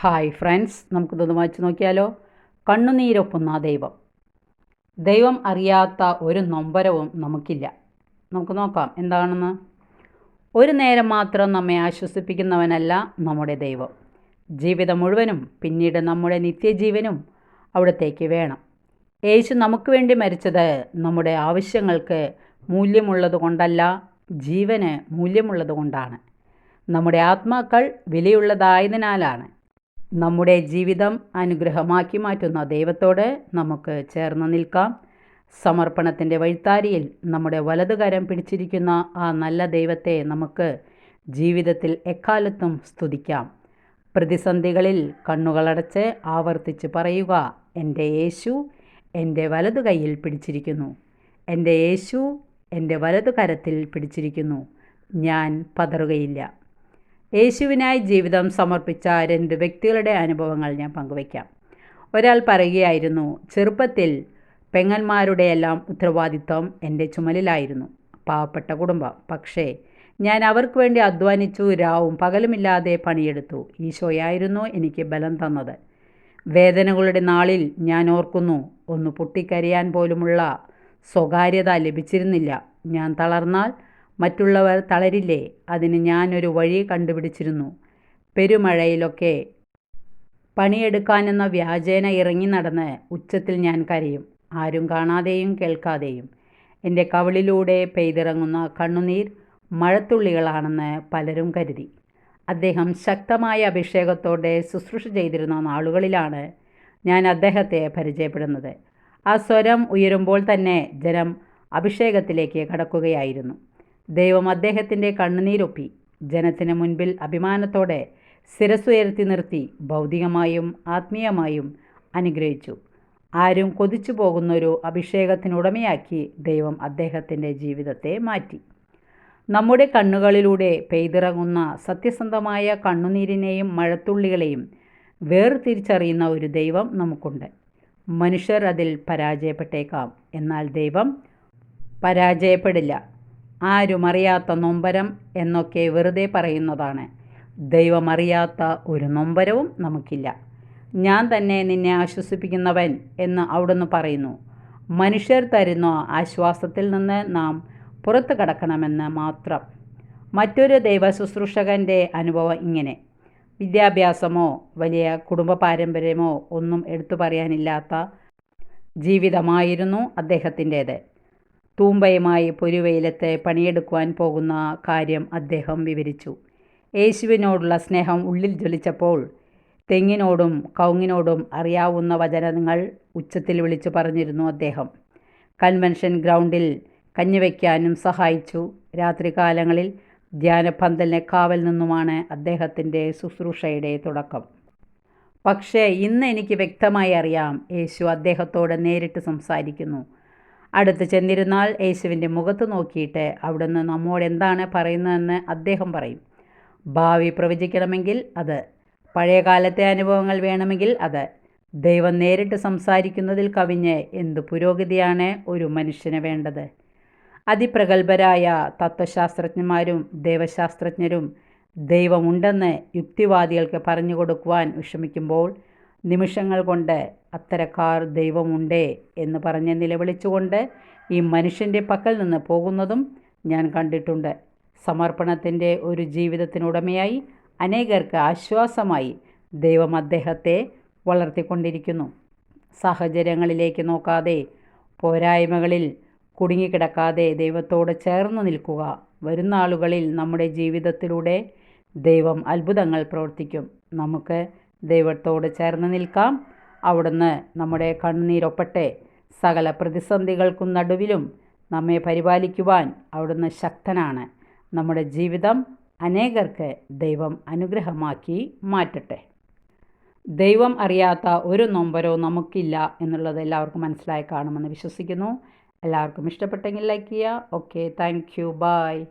Hi friends നമുക്കിതൊന്ന് വായിച്ചു നോക്കിയാലോ? കണ്ണുനീരൊപ്പുന്ന ദൈവം. ദൈവം അറിയാത്ത ഒരു നൊമ്പരവും നമുക്കില്ല. നമുക്ക് നോക്കാം എന്താണെന്ന്? ഒരു നേരം മാത്രം നമ്മെ ആശ്വസിപ്പിക്കുന്നവനല്ല നമ്മുടെ ദൈവം. ജീവിതം മുഴുവനും പിന്നീട് നമ്മുടെ നിത്യജീവനും അവിടത്തേക്ക് വേണം. യേശു നമുക്ക് വേണ്ടി മരിച്ചത് നമ്മുടെ ആവശ്യങ്ങൾക്ക് മൂല്യമുള്ളത് കൊണ്ടല്ല ജീവന് മൂല്യമുള്ളത് കൊണ്ടാണ്. നമ്മുടെ ആത്മാക്കൾ വിലയുള്ളതായതിനാലാണ്. നമ്മുടെ ജീവിതം അനുഗ്രഹമാക്കി മാറ്റുന്ന ദൈവത്തോട് നമുക്ക് ചേർന്ന് നിൽക്കാം. സമർപ്പണത്തിന്റെ വഴിത്താരിയിൽ നമ്മുടെ വലതുകരം പിടിച്ചിരിക്കുന്ന ആ നല്ല ദൈവത്തെ നമുക്ക് ജീവിതത്തിൽ എക്കാലത്തും സ്തുതിക്കാം. പ്രതിസന്ധികളിൽ കണ്ണുകളടച്ച് ആവർത്തിച്ച് പറയുക എന്റെ യേശു എന്റെ വലതു കൈയിൽ പിടിച്ചിരിക്കുന്നു. എന്റെ യേശു എന്റെ വലതു കരത്തിൽ പിടിച്ചിരിക്കുന്നു. ഞാൻ പതറുകയില്ല. യേശുവിനായി ജീവിതം സമർപ്പിച്ച രണ്ട് വ്യക്തികളുടെ അനുഭവങ്ങൾ ഞാൻ പങ്കുവയ്ക്കാം. ഒരാൾ പറയുകയായിരുന്നു ചെറുപ്പത്തിൽ പെങ്ങന്മാരുടെ എല്ലാം ഉത്തരവാദിത്വം എന്റെ ചുമലിലായിരുന്നു. പാവപ്പെട്ട കുടുംബം. പക്ഷേ ഞാൻ അവർക്ക് വേണ്ടി അധ്വാനിച്ചു രാവും പകലുമില്ലാതെ പണിയെടുത്തു. ഈശോയായിരുന്നു എനിക്ക് ബലം തന്നത്. വേദനകളുടെ നാളിൽ ഞാൻ ഓർക്കുന്നു ഒന്ന് പൊട്ടിക്കരയാൻ പോലുമുള്ള സ്വകാര്യത ലഭിച്ചിരുന്നില്ല. ഞാൻ തളർന്നാൽ മറ്റുള്ളവർ തളരില്ലേ? അതിന് ഞാനൊരു വഴി കണ്ടുപിടിച്ചിരുന്നു. പെരുമഴയിലൊക്കെ പണിയെടുക്കാനെന്ന വ്യാജേന ഇറങ്ങി നടന്ന് ഉച്ചത്തിൽ ഞാൻ കരയും. ആരും കാണാതെയും കേൾക്കാതെയും. എന്റെ കവളിലൂടെ പെയ്തിറങ്ങുന്ന കണ്ണുനീർ മഴത്തുള്ളികളാണെന്ന് പലരും കരുതി. അദ്ദേഹം ശക്തമായ അഭിഷേകത്തോടെ ശുശ്രൂഷ ചെയ്തിരുന്ന നാളുകളിലാണ് ഞാൻ അദ്ദേഹത്തെ പരിചയപ്പെടുന്നത്. ആ സ്വരം ഉയരുമ്പോൾ തന്നെ ജനം അഭിഷേകത്തിലേക്ക് കടക്കുകയായിരുന്നു. ദൈവം അദ്ദേഹത്തിന്റെ കണ്ണുനീരൊപ്പി. ജനത്തിന് മുൻപിൽ അഭിമാനത്തോടെ ശിരസ്സുയർത്തി നിർത്തി ഭൗതികമായും ആത്മീയമായും അനുഗ്രഹിച്ചു. ആരും കൊതിച്ചു പോകുന്നൊരു അഭിഷേകത്തിനുടമയാക്കി ദൈവം അദ്ദേഹത്തിന്റെ ജീവിതത്തെ മാറ്റി. നമ്മുടെ കണ്ണുകളിലൂടെ പെയ്തിറങ്ങുന്ന സത്യസന്ധമായ കണ്ണുനീരിനെയും മഴത്തുള്ളികളെയും വേർതിരിച്ചറിയുന്ന ഒരു ദൈവം നമുക്കുണ്ട്. മനുഷ്യർ അതിൽ പരാജയപ്പെട്ടേക്കാം. എന്നാൽ ദൈവം പരാജയപ്പെടില്ല. ആരുമറിയാത്ത നൊമ്പരം എന്നൊക്കെ വെറുതെ പറയുന്നതാണ്. ദൈവമറിയാത്ത ഒരു നൊമ്പരവും നമുക്കില്ല. ഞാൻ തന്നെ നിന്നെ ആശ്വസിപ്പിക്കുന്നവൻ എന്ന് അവിടുന്ന് പറയുന്നു. മനുഷ്യർ തരുന്ന ആശ്വാസത്തിൽ നിന്ന് നാം പുറത്തു കടക്കണമെന്ന് മാത്രം. മറ്റൊരു ദൈവ ശുശ്രൂഷകന്റെ അനുഭവം ഇങ്ങനെ. വിദ്യാഭ്യാസമോ വലിയ കുടുംബ പാരമ്പര്യമോ ഒന്നും എടുത്തു പറയാനില്ലാത്ത ജീവിതമായിരുന്നു അദ്ദേഹത്തിന്റേത്. തൂമ്പയുമായി പൊരുവെയിലത്ത് പണിയെടുക്കുവാൻ പോകുന്ന കാര്യം അദ്ദേഹം വിവരിച്ചു. യേശുവിനോടുള്ള സ്നേഹം ഉള്ളിൽ ജ്വലിച്ചപ്പോൾ തെങ്ങിനോടും കൗങ്ങിനോടും അറിയാവുന്ന വചനങ്ങൾ ഉച്ചത്തിൽ വിളിച്ചു പറഞ്ഞിരുന്നു അദ്ദേഹം. കൺവെൻഷൻ ഗ്രൗണ്ടിൽ കഞ്ഞിവയ്ക്കാനും സഹായിച്ചു. രാത്രികാലങ്ങളിൽ ധ്യാനപന്തലിനെ കാവൽ നിന്നുമാണ് അദ്ദേഹത്തിന്റെ ശുശ്രൂഷയുടെ തുടക്കം. പക്ഷേ ഇന്ന് എനിക്ക് വ്യക്തമായി അറിയാം യേശു അദ്ദേഹത്തോട് നേരിട്ട് സംസാരിക്കുന്നു. അടുത്ത് ചെന്നിരുന്നാൽ യേശുവിന്റെ മുഖത്ത് നോക്കിയിട്ട് അവിടുന്ന് നമ്മോട് എന്താണ് പറയുന്നതെന്ന് അദ്ദേഹം പറയും. ഭാവി പ്രവചിക്കണമെങ്കിൽ അത് പഴയകാലത്തെ അനുഭവങ്ങൾ വേണമെങ്കിൽ അത് ദൈവം നേരിട്ട് സംസാരിക്കുന്നതിൽ കവിഞ്ഞ് എന്ത് പുരോഗതിയാണ് ഒരു മനുഷ്യന് വേണ്ടത്? അതിപ്രഗത്ഭരായ തത്വശാസ്ത്രജ്ഞന്മാരും ദൈവശാസ്ത്രജ്ഞരും ദൈവമുണ്ടെന്ന് യുക്തിവാദികൾക്ക് പറഞ്ഞു കൊടുക്കുവാൻ വിഷമിക്കുമ്പോൾ നിമിഷങ്ങൾ കൊണ്ട് അത്തരക്കാർ ദൈവമുണ്ടേ എന്ന് പറഞ്ഞ് നിലവിളിച്ചുകൊണ്ട് ഈ മനുഷ്യന്റെ പക്കൽ നിന്ന് പോകുന്നതും ഞാൻ കണ്ടിട്ടുണ്ട്. സമർപ്പണത്തിന്റെ ഒരു ജീവിതത്തിനുടമയായി അനേകർക്ക് ആശ്വാസമായി ദൈവം അദ്ദേഹത്തെ വളർത്തിക്കൊണ്ടിരിക്കുന്നു. സാഹചര്യങ്ങളിലേക്ക് നോക്കാതെ പോരായ്മകളിൽ കുടുങ്ങിക്കിടക്കാതെ ദൈവത്തോട് ചേർന്ന് നിൽക്കുക. വരുന്ന ആളുകളിൽ നമ്മുടെ ജീവിതത്തിലൂടെ ദൈവം അത്ഭുതങ്ങൾ പ്രവർത്തിക്കും. നമുക്ക് ദൈവത്തോട് ചേർന്ന് നിൽക്കാം. അവിടുന്ന് നമ്മുടെ കണ്ണുനീരൊപ്പട്ടെ. സകല പ്രതിസന്ധികൾക്കും നടുവിലും നമ്മെ പരിപാലിക്കുവാൻ അവിടുന്ന് ശക്തനാണ്. നമ്മുടെ ജീവിതം അനേകർക്ക് ദൈവം അനുഗ്രഹമാക്കി മാറ്റട്ടെ. ദൈവം അറിയാത്ത ഒരു നൊമ്പരോ നമുക്കില്ല എന്നുള്ളത് എല്ലാവർക്കും മനസ്സിലായി കാണുമെന്ന് വിശ്വസിക്കുന്നു. എല്ലാവർക്കും ഇഷ്ടപ്പെട്ടെങ്കിൽ ലൈക്ക് ചെയ്യുക. Okay thank you. ബൈ.